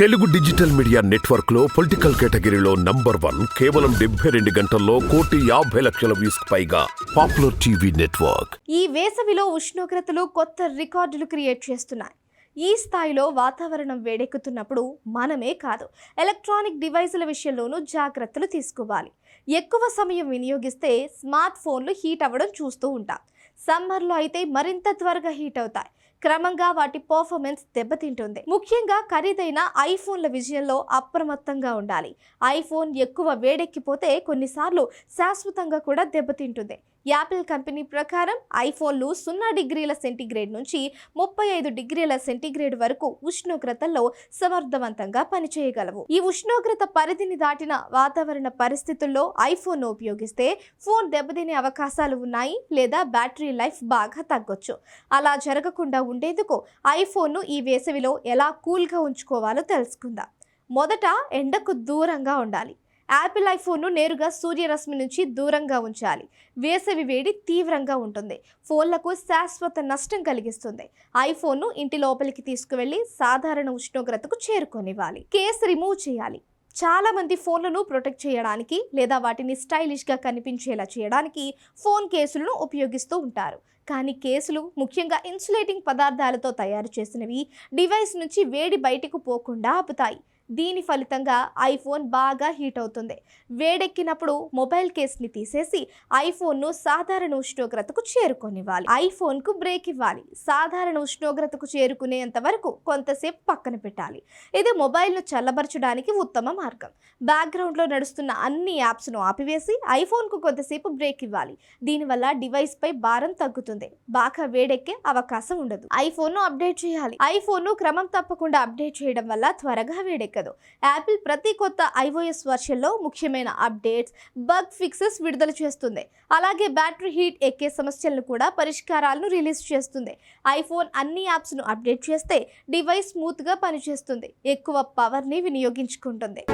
Telugu digital media నెట్వర్క్లో political కేటగిరీలో number one కేవలం డెబ్బై రెండు గంటల్లో కోటి యాభై లక్షల వ్యూస్ పైగా పాపులర్ టీవీ నెట్వర్క్. ఈ వేసవిలో ఉష్ణోగ్రతలు కొత్త రికార్డులు క్రియేట్ చేస్తున్నాయి. ఈ స్థాయిలో వాతావరణం వేడెక్కుతున్నప్పుడు మనమే కాదు ఎలక్ట్రానిక్ డివైసుల విషయంలోనూ జాగ్రత్తలు తీసుకోవాలి. ఎక్కువ సమయం వినియోగిస్తే స్మార్ట్ ఫోన్లు హీట్ అవ్వడం చూస్తూ ఉంటాం. సమ్మర్లో అయితే మరింత త్వరగా హీట్ అవుతాయి. క్రమంగా వాటి పర్ఫార్మెన్స్ దెబ్బతింటుంది. ముఖ్యంగా ఖరీదైన ఐఫోన్ల విజయంలో అప్రమత్తంగా ఉండాలి. ఐఫోన్ ఎక్కువ వేడెక్కిపోతే కొన్నిసార్లు శాశ్వతంగా కూడా దెబ్బతింటుంది. యాపిల్ కంపెనీ ప్రకారం ఐఫోన్లు సున్నా డిగ్రీల సెంటీగ్రేడ్ నుంచి ముప్పై ఐదు డిగ్రీల సెంటీగ్రేడ్ వరకు ఉష్ణోగ్రతల్లో సమర్థవంతంగా పనిచేయగలవు. ఈ ఉష్ణోగ్రత పరిధిని దాటిన వాతావరణ పరిస్థితుల్లో ఐఫోన్ ఉపయోగిస్తే ఫోన్ దెబ్బతినే అవకాశాలు ఉన్నాయి లేదా బ్యాటరీ లైఫ్ బాగా తగ్గొచ్చు. అలా జరగకుండా ఉండేందుకు ఐఫోన్ను ఈ వేసవిలో ఎలా కూల్గా ఉంచుకోవాలో తెలుసుకుందాం. మొదట ఎండకు దూరంగా ఉండాలి. యాపిల్ ఐఫోన్ను నేరుగా సూర్యరశ్మి నుంచి దూరంగా ఉంచాలి. వేసవి వేడి తీవ్రంగా ఉంటుంది. ఫోన్లకు శాశ్వత నష్టం కలిగిస్తుంది. ఐఫోన్ను ఇంటి లోపలికి తీసుకువెళ్ళి సాధారణ ఉష్ణోగ్రతకు చేరుకొనివ్వాలి. కేస్ రిమూవ్ చేయాలి. చాలా మంది ఫోన్లను ప్రొటెక్ట్ చేయడానికి లేదా వాటిని స్టైలిష్గా కనిపించేలా చేయడానికి ఫోన్ కేసులను ఉపయోగిస్తూ ఉంటారు. కానీ కేసులు ముఖ్యంగా ఇన్సులేటింగ్ పదార్థాలతో తయారు చేసినవి డివైస్ నుంచి వేడి బయటకు పోకుండా ఆపుతాయి. దీని ఫలితంగా ఐఫోన్ బాగా హీట్ అవుతుంది. వేడెక్కినప్పుడు మొబైల్ కేస్ని తీసేసి ఐఫోన్ను సాధారణ ఉష్ణోగ్రతకు చేరుకొనివ్వాలి. ఐఫోన్కు బ్రేక్ ఇవ్వాలి. సాధారణ ఉష్ణోగ్రతకు చేరుకునేంత వరకు కొంతసేపు పక్కన పెట్టాలి. ఇది మొబైల్ను చల్లబరచడానికి ఉత్తమ మార్గం. బ్యాక్గ్రౌండ్లో నడుస్తున్న అన్ని యాప్స్ను ఆపివేసి ఐఫోన్కు కొంతసేపు బ్రేక్ ఇవ్వాలి. దీనివల్ల డివైస్పై భారం తగ్గుతుంది. బాగా వేడెక్కే అవకాశం ఉండదు. ఐఫోన్ను అప్డేట్ చేయాలి. ఐఫోన్ను క్రమం తప్పకుండా అప్డేట్ చేయడం వల్ల త్వరగా వేడెక్కదు. యాపిల్ ప్రతి కొత్త ఐఓఎస్ వర్షన్లో ముఖ్యమైన అప్డేట్స్ బగ్ ఫిక్సెస్ విడుదల చేస్తుంది. అలాగే బ్యాటరీ హీట్ ఎక్కే సమస్యలను కూడా పరిష్కారాలను రిలీజ్ చేస్తుంది. ఐఫోన్ అన్ని యాప్స్ను అప్డేట్ చేస్తే డివైస్ స్మూత్గా పనిచేస్తుంది. ఎక్కువ పవర్ని వినియోగించుకుంటుంది.